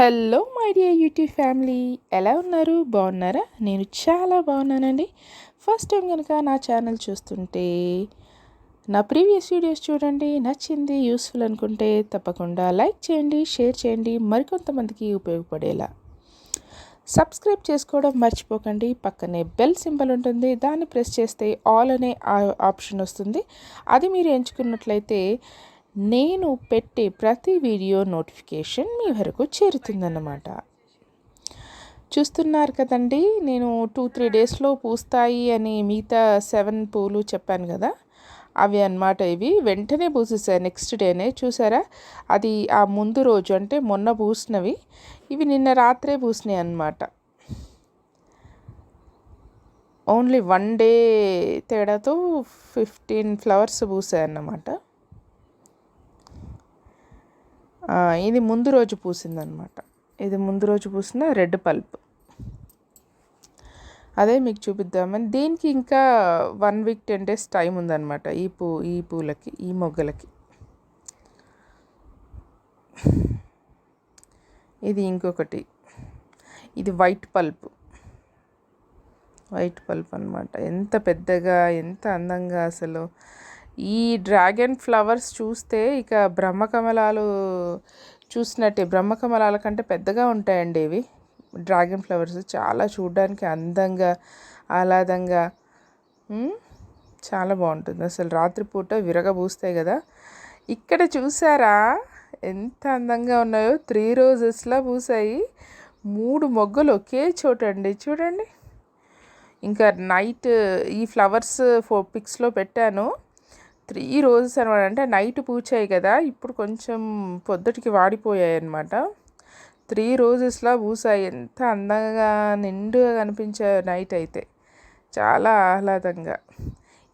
Hello my dear YouTube family ఎలా ఉన్నారు? బాగున్నారా? నేను చాలా బాగున్నానండి. ఫస్ట్ టైం కనుక నా ఛానల్ చూస్తుంటే నా ప్రీవియస్ వీడియోస్ చూడండి. నచ్చింది యూస్ఫుల్ అనుకుంటే తప్పకుండా లైక్ చేయండి షేర్ చేయండి. మరికొంతమందికి ఉపయోగపడేలా. సబ్స్క్రైబ్ చేసుకోవడం మర్చిపోకండి. పక్కనే బెల్ సింబల్ ఉంటుంది. దాన్ని ప్రెస్ చేస్తే ఆల్ అనే ఆప్షన్ వస్తుంది. అది మీరు ఎంచుకున్నట్లయితే నేను పెట్టే ప్రతి వీడియో నోటిఫికేషన్ మీ వరకు చేరుతుందన్నమాట. చూస్తున్నారు కదండి నేను టూ త్రీ డేస్లో పూస్తాయి అని మిగతా సెవెన్ పూలు చెప్పాను కదా అవి అన్నమాట ఇవి. వెంటనే పూసేసాయి నెక్స్ట్ డేనే చూసారా? అది ఆ ముందు రోజు అంటే మొన్న పూసినవి ఇవి నిన్న రాత్రే పూసినాయి అన్నమాట. ఓన్లీ వన్ డే తేడాతో ఫిఫ్టీన్ ఫ్లవర్స్ పూసాయి అన్నమాట. ఇది ముందు రోజు పూసిందనమాట. ఇది ముందు రోజు పూసిన రెడ్ పల్ప్. అదే మీకు చూపిద్దామని దీనికి ఇంకా one week ten days time ఉందన్నమాట ఈ పూ ఈ పూలకి ఈ మొగ్గలకి. ఇది ఇంకొకటి. ఇది వైట్ పల్ప్ వైట్ పల్ప్ అనమాట. ఎంత పెద్దగా ఎంత అందంగా అసలు. ఈ డ్రాగన్ ఫ్లవర్స్ చూస్తే ఇక బ్రహ్మకమలాలు చూసినట్టే బ్రహ్మకమలాల కంటే పెద్దగా ఉంటాయండి ఇవి. డ్రాగన్ ఫ్లవర్స్ చాలా చూడడానికి అందంగా ఆహ్లాదంగా చాలా బాగుంటుంది. అసలు రాత్రిపూట విరగబూస్తాయి కదా. ఇక్కడ చూసారా? ఎంత అందంగా ఉన్నాయో. త్రీ రోజెస్లా పూసాయి. మూడు మొగ్గలు ఒకే చోట అండి. చూడండి. ఇంకా నైట్ ఈ ఫ్లవర్స్ ఫో పిక్స్లో పెట్టాను. త్రీ రోజెస్ అనమాట అంటే నైట్ పూచాయి కదా ఇప్పుడు కొంచెం పొద్దుటికి వాడిపోయాయి అనమాట త్రీ రోజెస్లా పూసాయి. ఎంత అందంగా నిండుగా కనిపించే నైట్ అయితే. చాలా ఆహ్లాదంగా.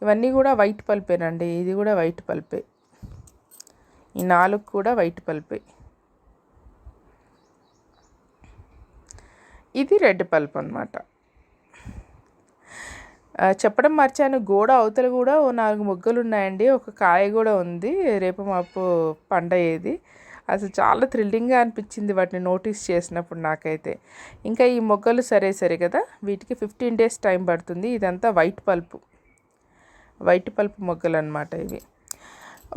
ఇవన్నీ కూడా వైట్ పల్పేనండి ఇది కూడా వైట్ పల్పే. ఈ నాలుగు కూడా వైట్ పల్పే. ఇది రెడ్ పల్ప్ అనమాట చెప్పడం మర్చాను. గోడ అవతల కూడా ఓ నాలుగు మొగ్గలు ఉన్నాయండి ఒక కాయ కూడా ఉంది. రేపు మాపు పండయ్యేది అసలు చాలా థ్రిల్లింగ్గా అనిపించింది వాటిని నోటీస్ చేసినప్పుడు నాకైతే. ఇంకా ఈ మొగ్గలు సరే సరే కదా. వీటికి ఫిఫ్టీన్ డేస్ టైం పడుతుంది. ఇదంతా వైట్ పల్పు. వైట్ పల్పు మొగ్గలు అనమాట ఇవి.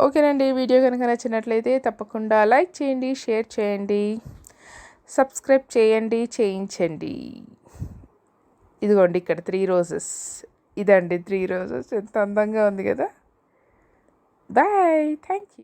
ఓకేనండి. వీడియో కనుక నచ్చినట్లయితే తప్పకుండా లైక్ చేయండి షేర్ చేయండి సబ్స్క్రైబ్ చేయండి చేయించండి. ఇదిగోండి ఇక్కడ త్రీ రోజెస్ ఇదండి త్రీ రోజెస్ ఎంత అందంగా ఉంది కదా. Bye thank you